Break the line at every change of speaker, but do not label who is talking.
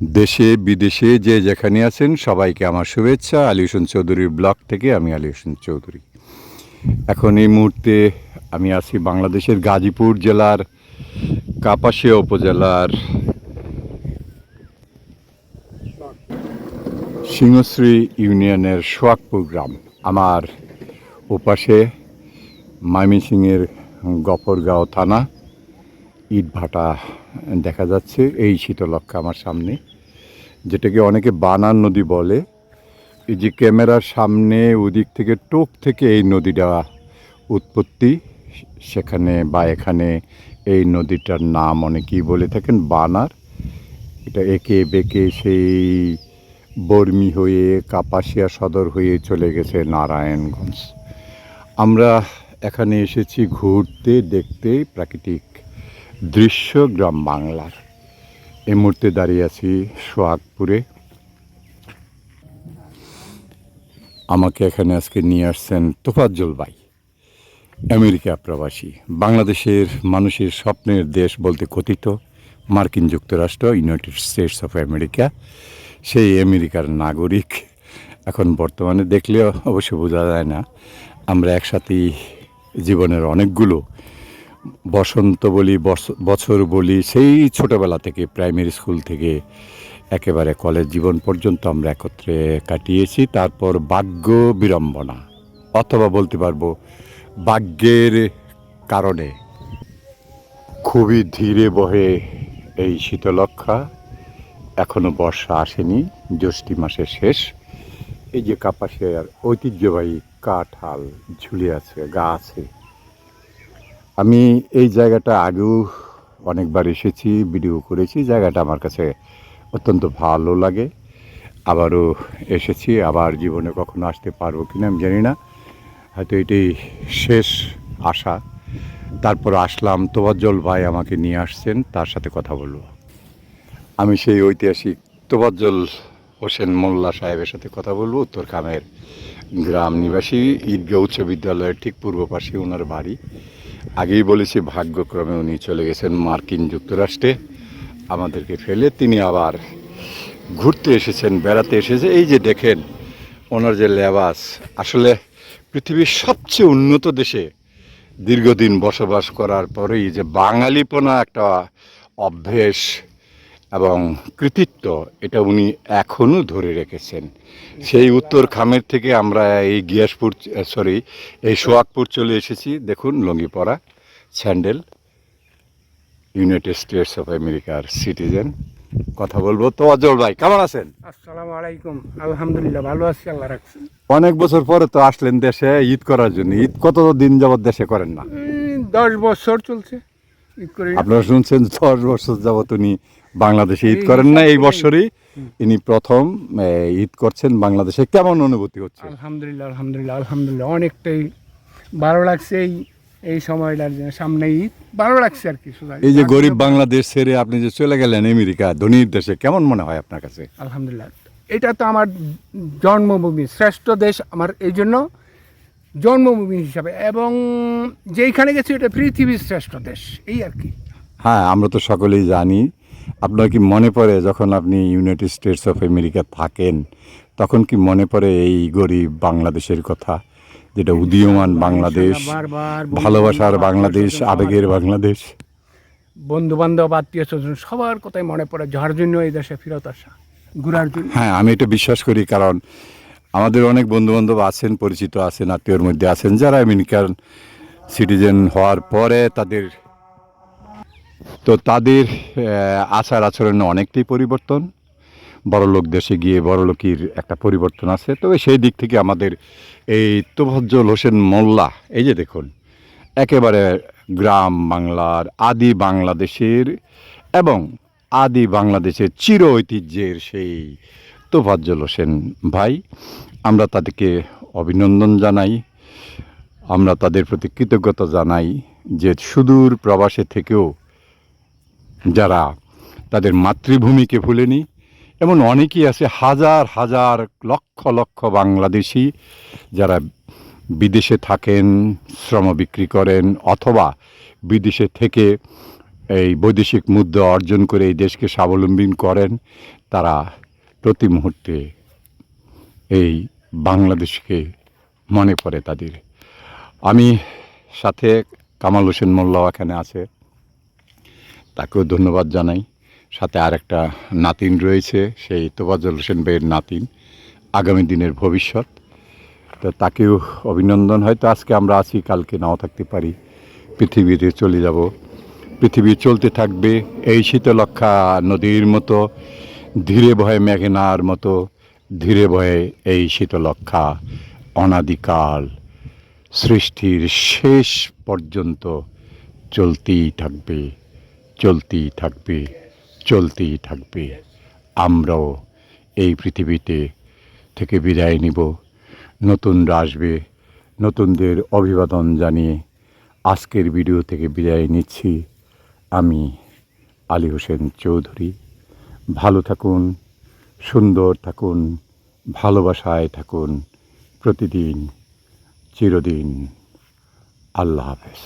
দেশে, বিদেশে যে যেখানে আছেন, সবাইকে আমার শুভেচ্ছা। আলী হোসেন চৌধুরীর ব্লগ থেকে আমি আলী হোসেন চৌধুরী। এখন এই মুহূর্তে আমি আছি বাংলাদেশের গাজীপুর জেলার কাপাসিয়া উপজেলার সিংহশ্রী ইউনিয়নের সোয়াকপুর গ্রাম। আমার ওপাশে ময়মনসিংহের গফরগাঁও থানা, ইটভাটা দেখা যাচ্ছে। এই শীতলক্ষা আমার সামনে। যেটাকে অনেকে বানান নদী বলে। এই যে ক্যামেরার সামনে ওদিক থেকে টোক থেকে এই নদীটা উৎপত্তি, সেখানে বা এখানে এই নদীটার নাম অনেকেই বলে থাকেন বানার। এটা একে বেঁকে সেই বর্মি হয়ে কাপাসিয়া সদর হয়ে চলে গেছে নারায়ণগঞ্জ। আমরা এখানে এসেছি ঘুরতে দেখতে প্রাকৃতিক দৃশ্য গ্রাম বাংলার। এই মুহূর্তে দাঁড়িয়ে আছি সোহাগপুরে। আমাকে এখানে আজকে নিয়ে আসছেন তোফাজ্জল ভাই, আমেরিকা প্রবাসী, বাংলাদেশের মানুষের স্বপ্নের দেশ বলতে কথিত, মার্কিন যুক্তরাষ্ট্র, ইউনাইটেড স্টেটস অফ আমেরিকা। সেই আমেরিকার নাগরিক এখন বর্তমানে দেখলেও অবশ্য বোঝা যায় না। আমরা একসাথেই জীবনের অনেকগুলো বসন্ত বলি বছর বলি, সেই ছোটোবেলা থেকে প্রাইমারি স্কুল থেকে একেবারে কলেজ জীবন পর্যন্ত আমরা একত্রে কাটিয়েছি। তারপর ভাগ্য বিড়ম্বনা, অথবা বলতে পারব ভাগ্যের কারণে খুবই ধীরে বহে এই শীতলক্ষা এখনও বর্ষা আসেনি, জ্যৈষ্ঠী মাসের শেষ। এই যে কাপাসিয়ার ঐতিহ্যবাহী কাঁঠাল ঝুলে আছে গাছে আমি এই জায়গাটা আগেও অনেকবার এসেছি, ভিডিও করেছি, জায়গাটা আমার কাছে অত্যন্ত ভালো লাগে। আবারও এসেছি, আবার জীবনে কখনো আসতে পারব কিনা আমি জানি না। হয়তো এটাই শেষ আশা। তারপর আসলাম, তোবাজ্জল ভাই আমাকে নিয়ে আসছেন, তার সাথে কথা বলব। আমি সেই ঐতিহাসিক তোবাজ্জল হোসেন মোল্লা সাহেবের সাথে কথা বলব উত্তরখামের গ্রাম নিবাসী, ঈদগাঁও উচ্চ বিদ্যালয়ের ঠিক পূর্ব পাশে ওনার বাড়ি। আগেই বলেছি, ভাগ্যক্রমে উনি চলে গেছেন মার্কিন যুক্তরাষ্ট্রে। আমাদেরকে ফেলে তিনি আবার ঘুরতে এসেছেন, বেড়াতে এসেছে। এই যে দেখেন, ওনার যে লেবাস, আসলে পৃথিবীর সবচেয়ে উন্নত দেশে দীর্ঘদিন বসবাস করার পরেই যে বাঙালিপনা একটা অভ্যেস এবং কৃতিত্ব এটা উনি এখনও ধরে রেখেছেন। সেই উত্তর খামের থেকে আমরা এই গিয়াসপুর সরি এই সোয়াগপুর চলে এসেছি। দেখুন লঙ্গি পরা স্যান্ডেল ইউনাইটেড স্টেটস অফ আমেরিকার সিটিজেন। কথা বলব তো অজল ভাই কেমন আছেন?
আসসালামু আলাইকুম। আলহামদুলিল্লাহ ভালো আছি আল্লাহ রাখছি।
অনেক বছর পরে তো আসলেন দেশে ঈদ করার জন্য। ঈদ কত দিন যাবত দেশে করেন না?
দশ বছর চলছে।
আপনারা শুনছেন দশ বছর যাবত উনি বাংলাদেশে ঈদ করেন না এই বছরই। ইনি প্রথম ঈদ করছেন বাংলাদেশে। কেমন অনুভূতি হচ্ছে?
আলহামদুলিল্লাহ আলহামদুলিল্লাহ আলহামদুলিল্লাহ। অনেকটাই ভালো লাগছে এই এই সময়টার জন্য সামনে ঈদ। ভালো লাগছে আর কি
এই যে গরিব বাংলাদেশ ছেড়ে আপনি যে চলে গেলেন আমেরিকা ধনীর দেশে কেমন মনে হয় আপনার কাছে?
আলহামদুলিল্লাহ। এটা তো আমার জন্মভূমি শ্রেষ্ঠ দেশ আমার এই জন্য জন্মভূমি হিসাবে। এবং যেইখানে গেছি এটা পৃথিবীর শ্রেষ্ঠ দেশ। এই আর কি।
হ্যাঁ আমরা তো সকলেই জানি আপনার কি মনে পড়ে যখন আপনি ইউনাইটেড স্টেটস অফ আমেরিকা থাকেন তখন কি মনে পড়ে এই গরিব বাংলাদেশের কথা? যেটা উদীয়মান বাংলাদেশ ভালোবাসার বাংলাদেশ আবেগের বাংলাদেশ।
বন্ধু বান্ধব আত্মীয় স্বজন সবার কথাই মনে পড়ে যার জন্য এই দেশে ফেরত আসা ঘুরার জন্য।
হ্যাঁ আমি এটা বিশ্বাস করি কারণ আমাদের অনেক বন্ধু বান্ধব আছেন পরিচিত আছেন আত্মীয়র মধ্যে আছেন যারা আমেরিকান সিটিজেন হওয়ার পরে তাদের তো তাদের আচার আচরণে অনেকটাই পরিবর্তন। বড়লোক দেশে গিয়ে বড়লোকির একটা পরিবর্তন আছে। তবে সেই দিক থেকে আমাদের এই তোফজ্জল হোসেন মোল্লা, এই যে দেখুন, একেবারে গ্রাম বাংলার আদি বাংলাদেশের এবং আদি বাংলাদেশের চির ঐতিহ্যের সেই তোফাজ্জল হোসেন ভাই। আমরা তাদেরকে অভিনন্দন জানাই। আমরা তাদের প্রতি কৃতজ্ঞতা জানাই যে সুদূর প্রবাসে থেকেও যারা তাদের মাতৃভূমিকে ভুলেনি এমন অনেকেই আছে, হাজার হাজার, লক্ষ লক্ষ বাংলাদেশি যারা বিদেশে থাকেন, শ্রম বিক্রি করেন অথবা বিদেশে থেকে এই বৈদেশিক মুদ্রা অর্জন করে এই দেশকে স্বাবলম্বী করেন, তারা প্রতি মুহূর্তে এই বাংলাদেশকে মনে পড়ে তাদের। আমি সাথে কামাল হোসেন মোল্লাও এখানে আছে। তাকেও ধন্যবাদ জানাই। সাথে আর একটা নাতিন রয়েছে, সেই তোফাজ্জল হোসেন ভাইয়ের নাতিন, আগামী দিনের ভবিষ্যৎ। তো তাকেও অভিনন্দন, হয়তো আজকে আমরা আছি, কালকে নাও থাকতে পারি, পৃথিবীতে চলে যাব। পৃথিবী চলতে থাকবে এই শীতলক্ষা নদীর মতো, ধীরে ভয়ে মেঘনার মতো, ধীরে ভয়ে এই শীতলক্ষা অনাদিকাল সৃষ্টির শেষ পর্যন্ত চলতেই থাকবে। চলতেই থাকবে চলতেই থাকবে। আমরাও এই পৃথিবীতে থেকে বিদায় নিব। নতুনরা আসবে, নতুনদের অভিবাদন জানিয়ে আজকের ভিডিও থেকে বিদায় নিচ্ছি। আমি আলী হোসেন চৌধুরী। ভালো থাকুন, সুন্দর থাকুন, ভালোবাসায় থাকুন। প্রতিদিন, চিরদিন, আল্লাহ হাফেজ।